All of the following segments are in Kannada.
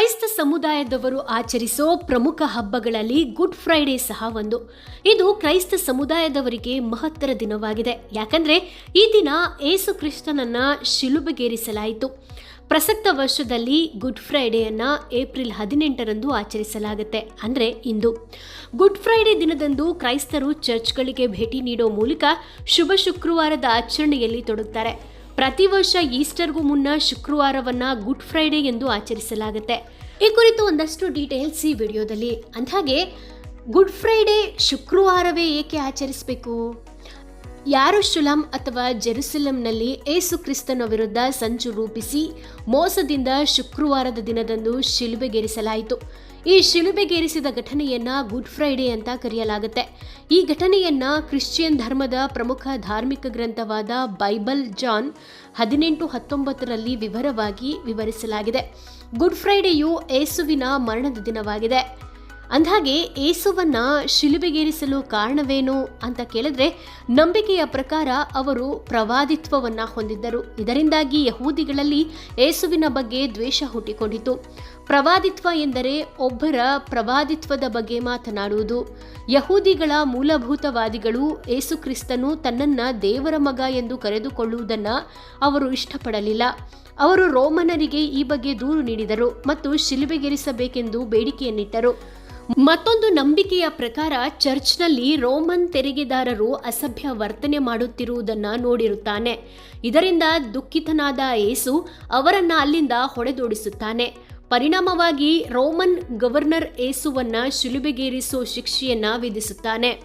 ಕ್ರೈಸ್ತ ಸಮುದಾಯದವರು ಆಚರಿಸೋ ಪ್ರಮುಖ ಹಬ್ಬಗಳಲ್ಲಿ ಗುಡ್ ಫ್ರೈಡೇ ಸಹ ಒಂದು. ಇದು ಕ್ರೈಸ್ತ ಸಮುದಾಯದವರಿಗೆ ಮಹತ್ತರ ದಿನವಾಗಿದೆ. ಯಾಕಂದ್ರೆ ಈ ದಿನ ಏಸು ಕ್ರಿಸ್ತನನ್ನ ಶಿಲುಬೆಗೇರಿಸಲಾಯಿತು. ಪ್ರಸಕ್ತ ವರ್ಷದಲ್ಲಿ ಗುಡ್ ಫ್ರೈಡೆಯನ್ನ ಏಪ್ರಿಲ್ ಹದಿನೆಂಟರಂದು ಆಚರಿಸಲಾಗುತ್ತೆ. ಅಂದ್ರೆ ಇಂದು. ಗುಡ್ ಫ್ರೈಡೆ ದಿನದಂದು ಕ್ರೈಸ್ತರು ಚರ್ಚ್ಗಳಿಗೆ ಭೇಟಿ ನೀಡೋ ಮೂಲಕ ಶುಭ ಶುಕ್ರವಾರದ ಆಚರಣೆಯಲ್ಲಿ ತೊಡಗುತ್ತಾರೆ ಪ್ರತಿ ವರ್ಷ ಈಸ್ಟರ್ಗೂ ಮುನ್ನ ಶುಕ್ರವಾರವನ್ನ ಗುಡ್ ಫ್ರೈಡೆ ಎಂದು ಆಚರಿಸಲಾಗುತ್ತೆ. ಈ ಕುರಿತು ಒಂದಷ್ಟು ಡೀಟೇಲ್ಸ್ ಈ ವಿಡಿಯೋದಲ್ಲಿ. ಅಂದಾಗೆ ಗುಡ್ ಫ್ರೈಡೆ ಶುಕ್ರವಾರವೇ ಏಕೆ ಆಚರಿಸಬೇಕು? ಯಾರು ಶುಲಂ ಅಥವಾ ಜೆರುಸಲಂನಲ್ಲಿ ಏಸು ಕ್ರಿಸ್ತನ ವಿರುದ್ಧ ಸಂಚು ರೂಪಿಸಿ ಮೋಸದಿಂದ ಶುಕ್ರವಾರದ ದಿನದಂದು ಶಿಲುಬೆಗೇರಿಸಲಾಯಿತು. ಈ ಶಿಲುಬೆಗೇರಿಸಿದ ಘಟನೆಯನ್ನ ಗುಡ್ ಫ್ರೈಡೆ ಅಂತ ಕರೆಯಲಾಗುತ್ತೆ. ಈ ಘಟನೆಯನ್ನ ಕ್ರಿಶ್ಚಿಯನ್ ಧರ್ಮದ ಪ್ರಮುಖ ಧಾರ್ಮಿಕ ಗ್ರಂಥವಾದ ಬೈಬಲ್ ಜಾನ್ ಹದಿನೆಂಟು ಹತ್ತೊಂಬತ್ತರಲ್ಲಿ ವಿವರವಾಗಿ ವಿವರಿಸಲಾಗಿದೆ. ಗುಡ್ ಫ್ರೈಡೆಯು ಏಸುವಿನ ಮರಣದ ದಿನವಾಗಿದೆ. ಅಂದ್ಹಾಗೆ ಏಸುವನ್ನ ಶಿಲುಬೆಗೇರಿಸಲು ಕಾರಣವೇನು ಅಂತ ಕೇಳಿದ್ರೆ ನಂಬಿಕೆಯ ಪ್ರಕಾರ ಅವರು ಪ್ರವಾದಿತ್ವವನ್ನ ಹೊಂದಿದ್ದರು. ಇದರಿಂದಾಗಿ ಯಹೂದಿಗಳಲ್ಲಿ ಏಸುವಿನ ಬಗ್ಗೆ ದ್ವೇಷ ಹುಟ್ಟಿಕೊಂಡಿತು. ಪ್ರವಾದಿತ್ವ ಎಂದರೆ ಒಬ್ಬರ ಪ್ರವಾದಿತ್ವದ ಬಗ್ಗೆ ಮಾತನಾಡುವುದು. ಯಹೂದಿಗಳ ಮೂಲಭೂತವಾದಿಗಳು ಏಸು ಕ್ರಿಸ್ತನು ತನ್ನನ್ನ ದೇವರ ಮಗ ಎಂದು ಕರೆದುಕೊಳ್ಳುವುದನ್ನ ಅವರು ಇಷ್ಟಪಡಲಿಲ್ಲ. ಅವರು ರೋಮನರಿಗೆ ಈ ಬಗ್ಗೆ ದೂರು ನೀಡಿದರು ಮತ್ತು ಶಿಲುಬೆಗೆರಿಸಬೇಕೆಂದು ಬೇಡಿಕೆಯನ್ನಿಟ್ಟರು. ಮತ್ತೊಂದು ನಂಬಿಕೆಯ ಪ್ರಕಾರ ಚರ್ಚ್ನಲ್ಲಿ ರೋಮನ್ ತೆರಿಗೆದಾರರು ಅಸಭ್ಯ ವರ್ತನೆ ಮಾಡುತ್ತಿರುವುದನ್ನ ನೋಡಿರುತ್ತಾನೆ. ಇದರಿಂದ ದುಃಖಿತನಾದ ಏಸು ಅವರನ್ನ ಅಲ್ಲಿಂದ ಹೊಡೆದೋಡಿಸುತ್ತಾನೆ. ಪರಿಣಾಮವಾಗಿ ರೋಮನ್ ಗವರ್ನರ್ ಏಸುವನ್ನ ಶಿಲುಬೆಗೇರಿಸೋ ಶಿಕ್ಷೆಯನ್ನ ವಿಧಿಸುತ್ತಾನೆ.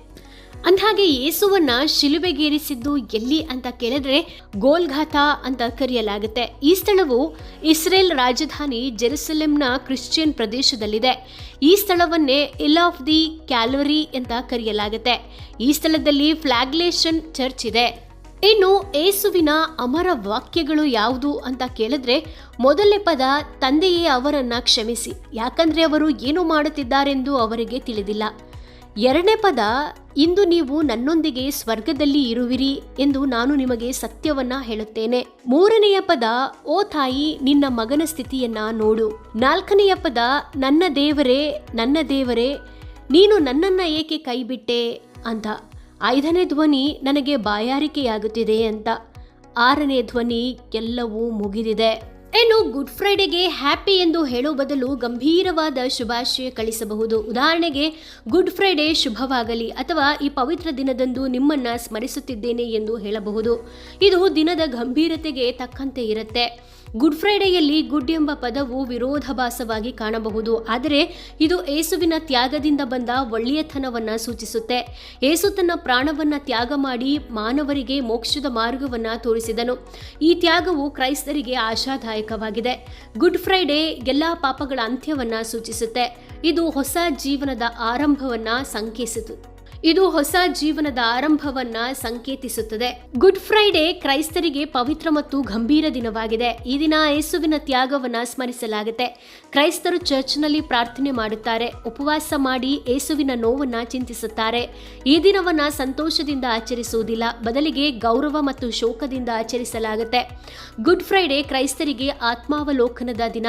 ಅಂದ್ಹಾಗೆ ಯೇಸುವನ್ನ ಶಿಲುಬೆಗೇರಿಸಿದ್ದು ಎಲ್ಲಿ ಅಂತ ಕೇಳಿದ್ರೆ ಗೋಲ್ಘಾತ ಅಂತ ಕರೆಯಲಾಗುತ್ತೆ. ಈ ಸ್ಥಳವು ಇಸ್ರೇಲ್ ರಾಜಧಾನಿ ಜೆರುಸಲೆಂನ ಕ್ರಿಶ್ಚಿಯನ್ ಪ್ರದೇಶದಲ್ಲಿದೆ. ಈ ಸ್ಥಳವನ್ನೇ ಇಲ್ ಆಫ್ ದಿ ಕ್ಯಾಲೋರಿ ಅಂತ ಕರೆಯಲಾಗುತ್ತೆ. ಈ ಸ್ಥಳದಲ್ಲಿ ಫ್ಲಾಗ್ಲೇಷನ್ ಚರ್ಚ್ ಇದೆ. ಇನ್ನು ಏಸುವಿನ ಅಮರ ವಾಕ್ಯಗಳು ಯಾವುದು ಅಂತ ಕೇಳಿದ್ರೆ ಮೊದಲನೇ ಪದ ತಂದೆಯೇ ಅವರನ್ನ ಕ್ಷಮಿಸಿ. ಯಾಕಂದ್ರೆ ಅವರು ಏನು ಮಾಡುತ್ತಿದ್ದಾರೆಂದು ಅವರಿಗೆ ತಿಳಿದಿಲ್ಲ. ಎರಡನೇ ಪದ, ಇಂದು ನೀವು ನನ್ನೊಂದಿಗೆ ಸ್ವರ್ಗದಲ್ಲಿ ಇರುವಿರಿ ಎಂದು ನಾನು ನಿಮಗೆ ಸತ್ಯವನ್ನ ಹೇಳುತ್ತೇನೆ. ಮೂರನೆಯ ಪದ, ಓ ತಾಯಿ, ನಿನ್ನ ಮಗನ ಸ್ಥಿತಿಯನ್ನ ನೋಡು. ನಾಲ್ಕನೆಯ ಪದ, ನನ್ನ ದೇವರೇ ನನ್ನ ದೇವರೇ, ನೀನು ನನ್ನನ್ನ ಏಕೆ ಕೈಬಿಟ್ಟೆ ಅಂತ. ಐದನೇ ಧ್ವನಿ ನನಗೆ ಬಾಯಾರಿಕೆಯಾಗುತ್ತಿದೆ ಅಂತ. ಆರನೇ ಧ್ವನಿ ಎಲ್ಲವೂ ಮುಗಿದಿದೆ. ಇನ್ನು ಗುಡ್ ಫ್ರೈಡೆಗೆ ಹ್ಯಾಪಿ ಎಂದು ಹೇಳುವ ಬದಲು ಗಂಭೀರವಾದ ಶುಭಾಶಯ ಕಳಿಸಬಹುದು. ಉದಾಹರಣೆಗೆ, ಗುಡ್ ಫ್ರೈಡೆ ಶುಭವಾಗಲಿ ಅಥವಾ ಈ ಪವಿತ್ರ ದಿನದಂದು ನಿಮ್ಮನ್ನ ಸ್ಮರಿಸುತ್ತಿದ್ದೇನೆ ಎಂದು ಹೇಳಬಹುದು. ಇದು ದಿನದ ಗಂಭೀರತೆಗೆ ತಕ್ಕಂತೆ ಇರುತ್ತೆ. ಗುಡ್ ಫ್ರೈಡೆಯಲ್ಲಿ ಗುಡ್ ಎಂಬ ಪದವು ವಿರೋಧಾಭಾಸವಾಗಿ ಕಾಣಬಹುದು. ಆದರೆ ಇದು ಏಸುವಿನ ತ್ಯಾಗದಿಂದ ಬಂದ ಒಳ್ಳೆಯತನವನ್ನು ಸೂಚಿಸುತ್ತೆ. ಏಸು ತನ್ನ ಪ್ರಾಣವನ್ನು ತ್ಯಾಗ ಮಾಡಿ ಮಾನವರಿಗೆ ಮೋಕ್ಷದ ಮಾರ್ಗವನ್ನು ತೋರಿಸಿದನು. ಈ ತ್ಯಾಗವು ಕ್ರೈಸ್ತರಿಗೆ ಆಶಾದಾಯಕವಾಗಿದೆ. ಗುಡ್ ಫ್ರೈಡೆ ಎಲ್ಲ ಪಾಪಗಳ ಅಂತ್ಯವನ್ನು ಸೂಚಿಸುತ್ತೆ. ಇದು ಹೊಸ ಜೀವನದ ಆರಂಭವನ್ನು ಸಂಕೇಸಿತು. ಇದು ಹೊಸ ಜೀವನದ ಆರಂಭವನ್ನ ಸಂಕೇತಿಸುತ್ತದೆ. ಗುಡ್ ಫ್ರೈಡೆ ಕ್ರೈಸ್ತರಿಗೆ ಪವಿತ್ರ ಮತ್ತು ಗಂಭೀರ ದಿನವಾಗಿದೆ. ಈ ದಿನ ಯೇಸುವಿನ ತ್ಯಾಗವನ್ನ ಸ್ಮರಿಸಲಾಗುತ್ತೆ. ಕ್ರೈಸ್ತರು ಚರ್ಚ್ನಲ್ಲಿ ಪ್ರಾರ್ಥನೆ ಮಾಡುತ್ತಾರೆ. ಉಪವಾಸ ಮಾಡಿ ಯೇಸುವಿನ ನೋವನ್ನ ಚಿಂತಿಸುತ್ತಾರೆ. ಈ ದಿನವನ್ನ ಸಂತೋಷದಿಂದ ಆಚರಿಸುವುದಿಲ್ಲ. ಬದಲಿಗೆ ಗೌರವ ಮತ್ತು ಶೋಕದಿಂದ ಆಚರಿಸಲಾಗುತ್ತೆ. ಗುಡ್ ಫ್ರೈಡೆ ಕ್ರೈಸ್ತರಿಗೆ ಆತ್ಮಾವಲೋಕನದ ದಿನ.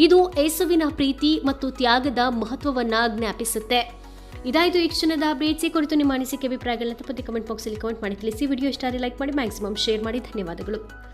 ಇದು ಯೇಸುವಿನ ಪ್ರೀತಿ ಮತ್ತು ತ್ಯಾಗದ ಮಹತ್ವವನ್ನ ಜ್ಞಾಪಿಸುತ್ತೆ. ಇದಾಯಿತು ಈ ಕ್ಷಣದ ಅಪ್ಡೇಟ್ಸ್ ಈ ಕುರಿತು ನಿಮ್ಮ ಅನಿಸಿಕೆ, ಅಭಿಪ್ರಾಯಗಳನ್ನ ತಪ್ಪದೆ ಕಮೆಂಟ್ ಬಾಕ್ಸಲ್ಲಿ ಕಮೆಂಟ್ ಮಾಡಿ. ತಿಳಿಸಿ, ವಿಡಿಯೋ ಇಷ್ಟ ಲೈಕ್ ಮಾಡಿ ಮ್ಯಾಕ್ಸಿಮಮ್ ಶೇರ್ ಮಾಡಿ. ಧನ್ಯವಾದಗಳು.